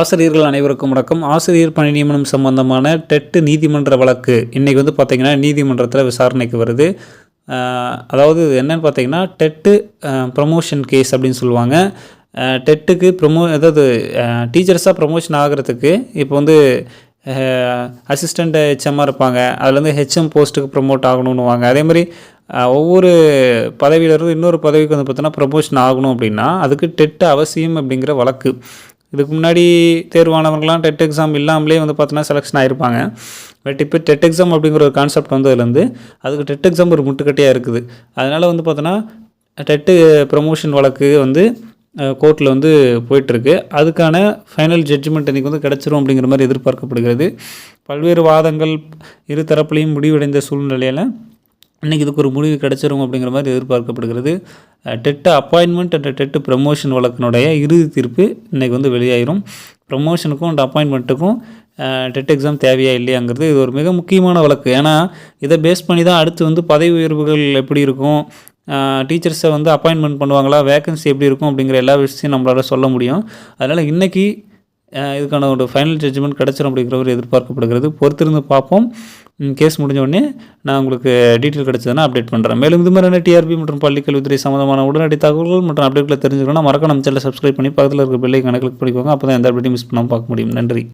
ஆசிரியர்கள் அனைவருக்கும் வணக்கம். ஆசிரியர் பணி நியமனம் சம்பந்தமான டெட்டு நீதிமன்ற வழக்கு. இன்றைக்கி வந்து பார்த்திங்கன்னா நீதிமன்றத்தில் விசாரணைக்கு வருது. அதாவது என்னன்னு பார்த்தீங்கன்னா டெட்டு ப்ரமோஷன் கேஸ் அப்படின்னு சொல்லுவாங்க. டெட்டுக்கு ப்ரொமோ அதாவது டீச்சர்ஸாக ப்ரமோஷன் ஆகிறதுக்கு இப்போ வந்து அசிஸ்டண்ட் ஹெச்எம்மாக இருப்பாங்க. அதுலேருந்து ஹெச்எம் போஸ்ட்டுக்கு ப்ரமோட் ஆகணும்னுவாங்க. அதே மாதிரி ஒவ்வொரு பதவியிலிருந்து இன்னொரு பதவிக்கு வந்து பார்த்தோன்னா ப்ரமோஷன் ஆகணும் அப்படின்னா அதுக்கு டெட்டு அவசியம் அப்படிங்கிற வழக்கு. இதுக்கு முன்னாடி தேர்வானவங்களாம் டெட் எக்ஸாம் இல்லாமலே வந்து பார்த்தோன்னா செலெக்ஷன் ஆகிருப்பாங்க பட் இப்போ டெட் எக்ஸாம் அப்படிங்கிற ஒரு கான்செப்ட் வந்ததுலேருந்து அதுக்கு டெட் எக்ஸாம் ஒரு முட்டுக்கட்டையாக இருக்குது. அதனால் வந்து பார்த்தோன்னா டெட்டு ப்ரமோஷன் வழக்கு வந்து கோர்ட்டில் வந்து போயிட்டுருக்கு. அதுக்கான ஃபைனல் ஜட்ஜ்மெண்ட் இன்றைக்கி வந்து கிடச்சிரும் அப்படிங்கிற மாதிரி எதிர்பார்க்கப்படுகிறது. பல்வேறு வாதங்கள் இரு தரப்புலையும் முடிவடைந்த சூழ்நிலையில் இன்றைக்கி இதுக்கு ஒரு முடிவு கிடச்சிரும் அப்படிங்கிற மாதிரி எதிர்பார்க்கப்படுகிறது. TET appointment and TET promotion வழக்கினுடைய இறுதி தீர்ப்பு இன்றைக்கி வந்து வெளியாயிரும். ப்ரமோஷனுக்கும் அண்ட் அப்பாயின்மெண்ட்டுக்கும் டெட் எக்ஸாம் தேவையா இல்லையாங்கிறது இது ஒரு மிக முக்கியமான வழக்கு. ஏன்னா இதை பேஸ் பண்ணி தான் அடுத்து வந்து பதவி உயர்வுகள் எப்படி இருக்கும் டீச்சர்ஸை வந்து அப்பாயின்மெண்ட் பண்ணுவாங்களா வேகன்சி எப்படி இருக்கும் அப்படிங்கிற எல்லா விஷயத்தையும் நம்மளால் சொல்ல முடியும். அதனால் இன்றைக்கி இதுக்கான ஒரு ஃபைனல் ஜட்ஜ்மெண்ட் கிடச்சிடும் அப்படிங்கிற ஒரு எதிர்பார்க்கப்படுகிறது. பொறுத்திருந்து பார்ப்போம். கேஸ் முடிஞ்சோடனே நான் உங்களுக்கு டீட்டெயில் கிடச்சதுன்னா அப்டேட் பண்ணுறேன் மேலும் இது மாதிரியான டிஆர்பி மற்றும் பள்ளிக்கல்வித்துறை சம்மந்தமான உடனடி தகவல்கள் மற்றும் அப்டேட்களை தெரிஞ்சுக்கணும்னா மறக்க நம்ம சேனலை சப்ஸ்கிரைப் பண்ணி பக்கத்தில் இருக்க பிள்ளை கணக்கில் பண்ணிக்கோங்க. அப்போ தான் எந்த அப்டேட்டையும் மிஸ் பண்ணாமல் பார்க்க முடியும். நன்றி.